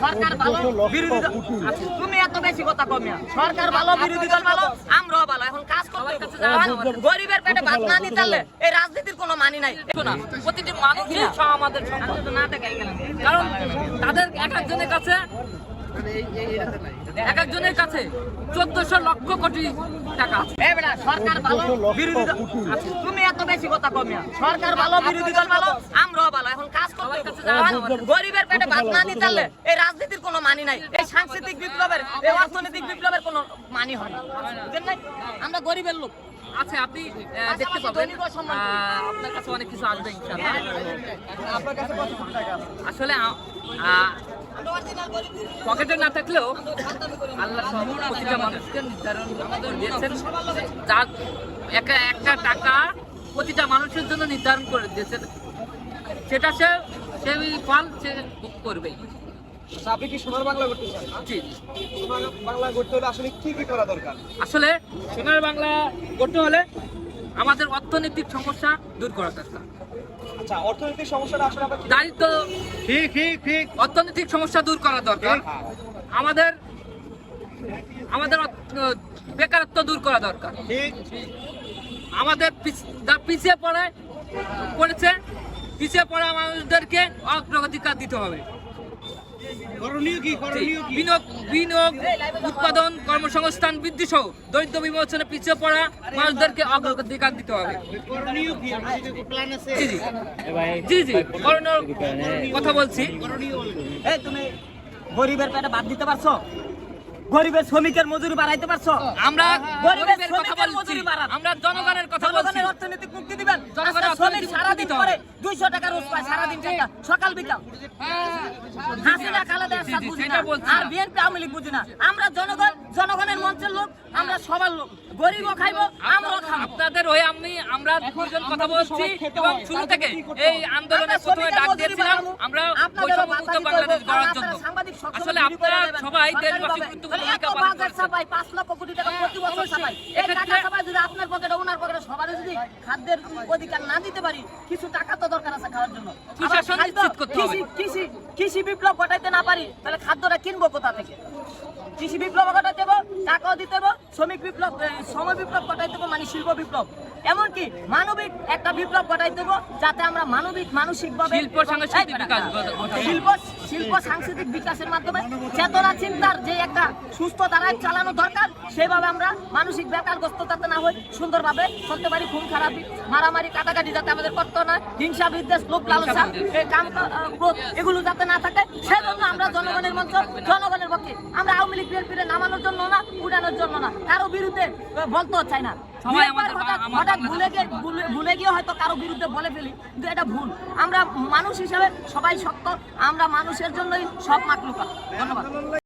সরকার ভালো বিরোধী দল আচ্ছা, তুমি এত বেশি কথা কমিয়া সরকার ভালো বিরোধী দল ভালো আমরাও ভালো। এখন কাজ করতে। গরিবের পেটে ভাত না নিতে এই রাজনীতির কোনো মানি নাই। না? প্রতিটি মানুষ আমাদের না? কারণ তাদের এক একজনের কাছে এক একজনের কাছে চোদ্দশো লক্ষ কোটি টাকা আছে। এ বেটা, সরকার ভালো। বিরোধী দল আচ্ছা, তুমি এত বেশি কথা কমিয়া সরকার ভালো বিরোধী দল ভালো আমরাও ভালো। এখন কাজ করতে গরিবের পেটে ভাত না নিতে পারলে এই রাজনীতির কোনো মানি নাই। এই সাংস্কৃতিক বিপ্লবের এই অর্থনৈতিক বিপ্লবের কোনো মানি হয় না। বুঝলেন নাই? আমরা গরিবের লোক। আচ্ছা আপনি আহ, দেখতে পাবেন আপনার কাছে অনেক কিছু আসবে ইনশাআল্লাহ। আপনার কাছে কত কোটি টাকা আছে? আসলে পকেটে না থাকলেও আল্লাহ প্রতিটা মানুষকে নির্ধারণ দিয়েছেন। যার একটা একটা টাকা প্রতিটা মানুষের জন্য নির্ধারণ করে দিয়েছেন। সেটা সে সেই ফল সে বুক করবেই আচ্ছা, আপনি কি সোনার বাংলা করতে চান? জি। সোনার বাংলা করতে হলে আসলে কি কি করা দরকার। আসলে সোনার বাংলা করতে হলে আমাদের অর্থনৈতিক সমস্যা দূর করা দরকার। আচ্ছা অর্থনৈতিক সমস্যাটা আসলে আমরা দারিদ্র ঠিক ঠিক ঠিক। অর্থনৈতিক সমস্যা দূর করা দরকার। আমাদের আমাদের বেকারত্ব দূর করা দরকার। ঠিক। আমাদের পিছ- যা পিছিয়ে পড়ে পড়েছে পিছিয়ে পড়া মানুষদেরকে অগ্রগতিকার দিতে হবে করণীয় কি করণীয় কি বিনিয়োগ বিনিয়োগ উৎপাদন কর্মসংস্থান বৃদ্ধি সহ দরিদ্র বিমোচনে পিছিয়ে পড়া মানুষদেরকে অগ্রাধিকার দিতে হবে। জি জি। জি কথা বলছি। গরিবের পেটে বাদ দিতে পারছ? গরিবের শ্রমিকের মজুরি বাড়াইতে পারছ? আমরা গরিবের গরিবের শ্রমিকের মজুরি বাড়ান। আমরা জনগণের কথা বলছি। জনগণের অর্থনৈতিক মুক্তি দিবেন। জনগণের শ্রমিক মুক্তি দিতে করে হবে। দুইশো টাকা রোজ পায় সারাদিন টাকা। সকাল বিকাল। হাসিনা খালেদা জি, বুঝি না। আর বিএনপি আওয়ামী লীগ বুঝি না। আমরা জনগণ জনগণের মঞ্চের লোক আমরা সবার লোক। গরিবও খাইবো আমরাও খাব। আপনাদের হয়ে আমি আমরা দুজন কথা বলছি এবং শুরু থেকে এই আন্দোলনের আমরা প্রথমে ডাক দিয়েছিলাম আমরা বৈষম্যমুক্ত বাংলাদেশ গড়ার জন্য। আসলে আপনারা সবাই দেশবাসী সরকারিভাবে। গুরুত্বপূর্ণ ভূমিকা পালন করছেন ছাপাই, পাঁচ লক্ষ কোটি টাকা প্রতি বছর সবাই এই টাকা এক্ষেত্রে- ছাপাই যদি আপনার পকেটে, ওনার পকেটে সবার যদি খাদ্যের অধিকার না দিতে পারি, কিছু টাকা তো দরকার আছে খাওয়ার জন্য। আবার সুশাসন নিশ্চিত করতে হবে। কৃষি- কৃষি বিপ্লব ঘটাইতে না পারি তাহলে খাদ্যটা কিনবো কোথা থেকে কৃষি বিপ্লব ঘটাইতে হবে শ্রমিক বিপ্লব শ্রম বিপ্লব ঘটাইতে হবে মানে শিল্প বিপ্লব। এমনকি মানবিক একটা বিপ্লব ঘটাইতে হবে যাতে আমরা মানবিক মানসিকভাবে শিল্প সাংস্কৃতিক বিকাশ শিল্প শিল্প সাংস্কৃতিক বিকাশের মাধ্যমে চেতনা চিন্তার যে একটা সুস্থ ধারায় চালানো দরকার সেভাবে আমরা মানসিক বেকারগ্রস্ততাতে না হই সুন্দরভাবে চলতে পারি খুন খারাপি মারামারি কাটাকাটি যাতে আমাদের করতে না হিংসা বিদ্বেষ লোক লালসা এই কাম ক্রোধ এগুলো যাতে না থাকে সেজন্য আমরা জনগণের মঞ্চ জনগণের পক্ষে আমরা আওয়ামী লীগ বিএনপির নামানোর জন্য না জন্য না কারও বিরুদ্ধে বলতে চাই না। সবাই হঠাৎ ভুলে গিয়ে ভুলে- গিয়ে হয়তো কারও বিরুদ্ধে বলে ফেলি কিন্তু এটা ভুল। আমরা মানুষ হিসেবে সবাই শক্ত আমরা মানুষের জন্যই সব মাত্র ধন্যবাদ।